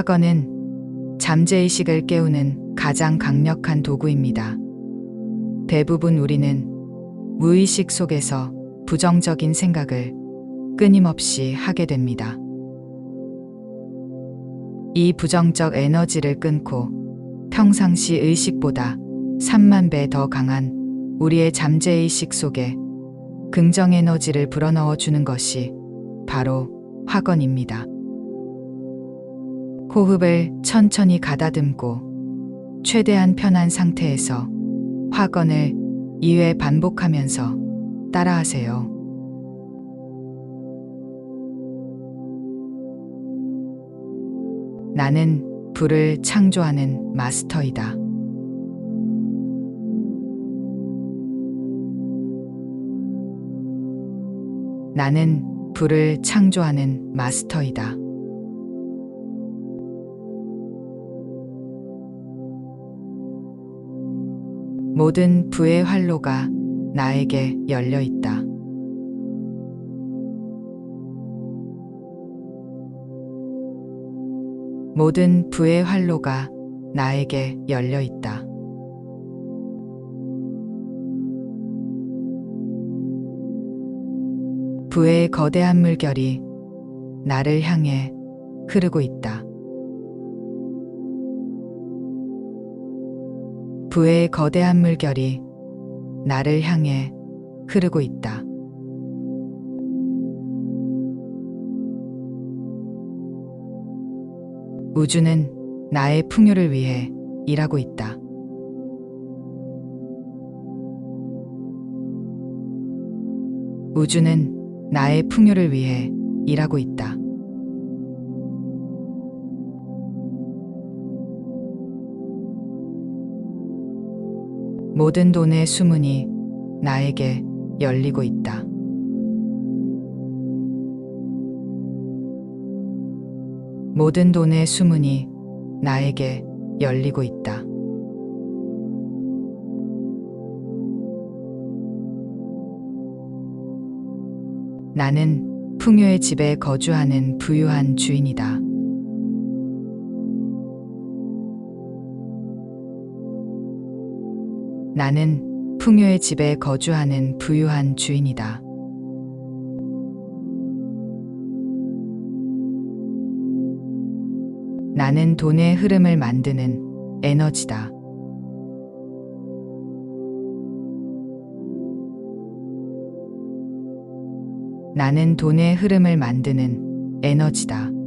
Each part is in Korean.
화건은 잠재의식을 깨우는 가장 강력한 도구입니다. 대부분 우리는 무의식 속에서 부정적인 생각을 끊임없이 하게 됩니다. 이 부정적 에너지를 끊고 평상시 의식보다 3만 배 더 강한 우리의 잠재의식 속에 긍정 에너지를 불어넣어 주는 것이 바로 화건입니다. 호흡을 천천히 가다듬고 최대한 편한 상태에서 화건을 2회 반복하면서 따라하세요. 나는 불을 창조하는 마스터이다. 나는 불을 창조하는 마스터이다. 모든 부의 활로가 나에게 열려 있다. 모든 부의 활로가 나에게 열려 있다. 부의 거대한 물결이 나를 향해 흐르고 있다. 부의 거대한 물결이 나를 향해 흐르고 있다. 우주는 나의 풍요를 위해 일하고 있다. 우주는 나의 풍요를 위해 일하고 있다. 모든 돈의 수문이 나에게 열리고 있다. 모든 돈의 수문이 나에게 열리고 있다. 나는 풍요의 집에 거주하는 부유한 주인이다. 나는 풍요의 집에 거주하는 부유한 주인이다. 나는 돈의 흐름을 만드는 에너지다. 나는 돈의 흐름을 만드는 에너지다.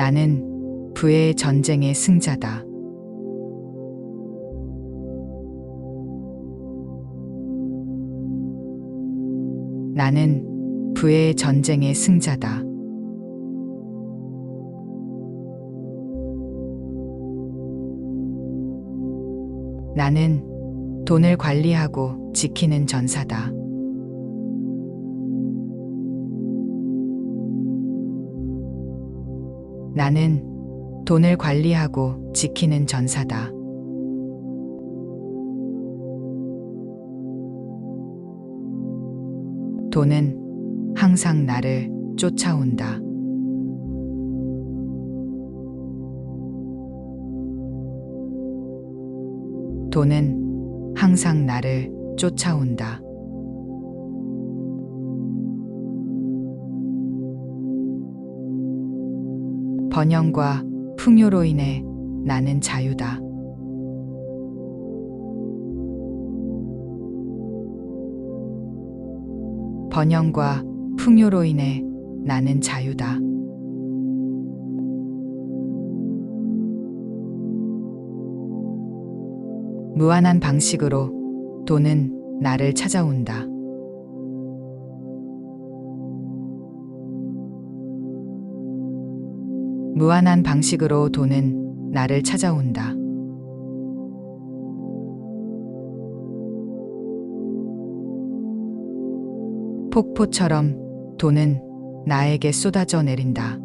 나는 부의 전쟁의 승자다. 나는 부의 전쟁의 승자다. 나는 돈을 관리하고 지키는 전사다. 나는 돈을 관리하고 지키는 전사다. 돈은 항상 나를 쫓아온다. 돈은 항상 나를 쫓아온다. 번영과 풍요로 인해 나는 자유다. 번영과 풍요로 인해 나는 자유다. 무한한 방식으로 돈은 나를 찾아온다. 무한한 방식으로 돈은 나를 찾아온다. 폭포처럼 돈은 나에게 쏟아져 내린다.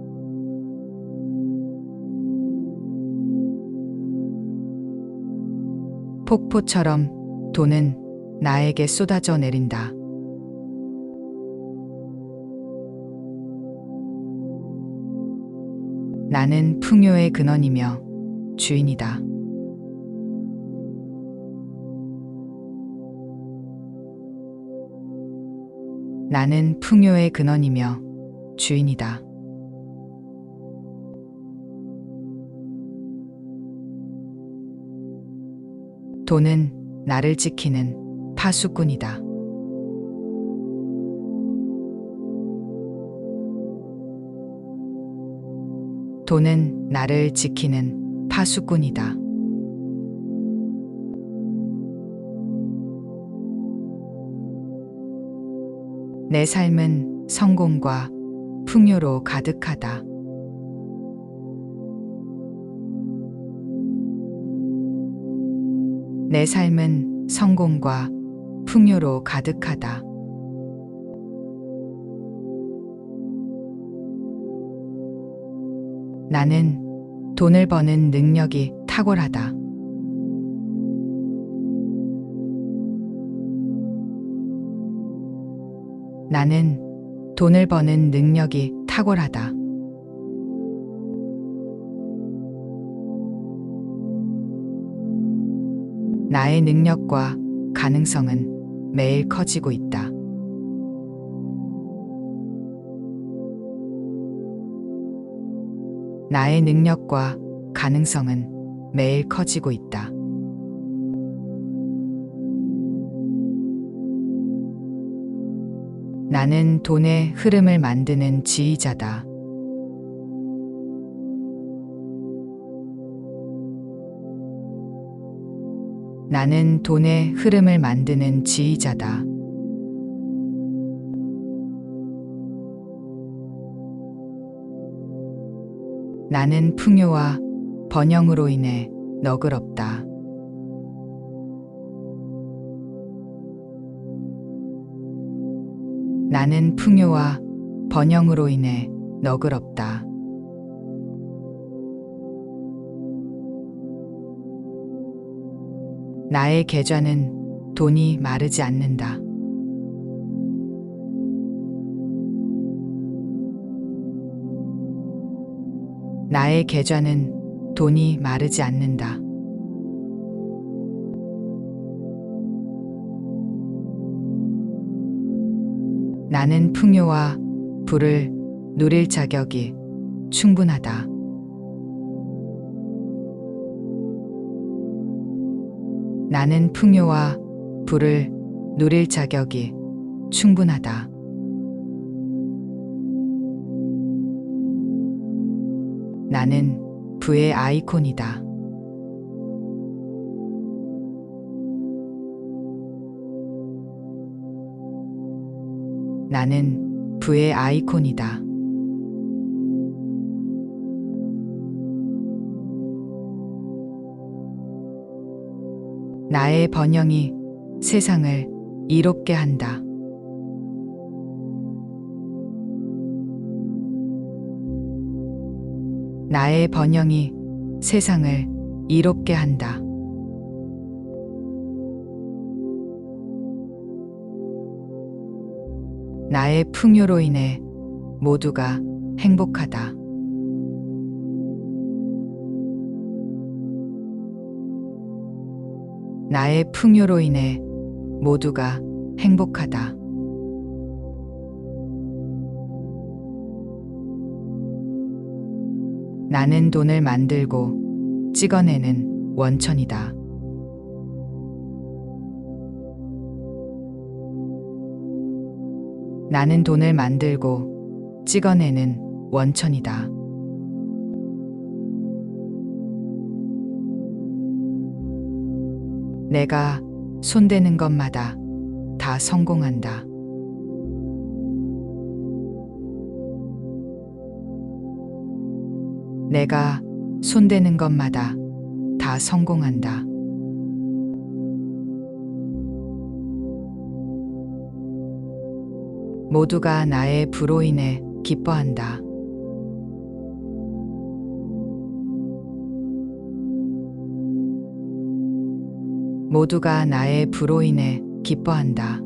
폭포처럼 돈은 나에게 쏟아져 내린다. 나는 풍요의 근원이며 주인이다. 나는 풍요의 근원이며 주인이다. 돈은 나를 지키는 파수꾼이다. 돈은 나를 지키는 파수꾼이다. 내 삶은 성공과 풍요로 가득하다. 내 삶은 성공과 풍요로 가득하다. 나는 돈을 버는 능력이 탁월하다. 나는 돈을 버는 능력이 탁월하다. 나의 능력과 가능성은 매일 커지고 있다. 나의 능력과 가능성은 매일 커지고 있다. 나는 돈의 흐름을 만드는 지휘자다. 나는 돈의 흐름을 만드는 지휘자다. 나는 풍요와 번영으로 인해 너그럽다. 나는 풍요와 번영으로 인해 너그럽다. 나의 계좌는 돈이 마르지 않는다. 나의 계좌는 돈이 마르지 않는다. 나는 풍요와 부를 누릴 자격이 충분하다. 나는 풍요와 부를 누릴 자격이 충분하다. 부의 아이콘이다. 나는 부의 아이콘이다. 나의 번영이 세상을 이롭게 한다. 나의 번영이 세상을 이롭게 한다. 나의 풍요로 인해 모두가 행복하다. 나의 풍요로 인해 모두가 행복하다. 나는 돈을 만들고 찍어내는 원천이다. 나는 돈을 만들고 찍어내는 원천이다. 내가 손대는 것마다 다 성공한다. 내가 손대는 것마다 다 성공한다. 모두가 나의 부로 인해 기뻐한다. 모두가 나의 부로 인해 기뻐한다.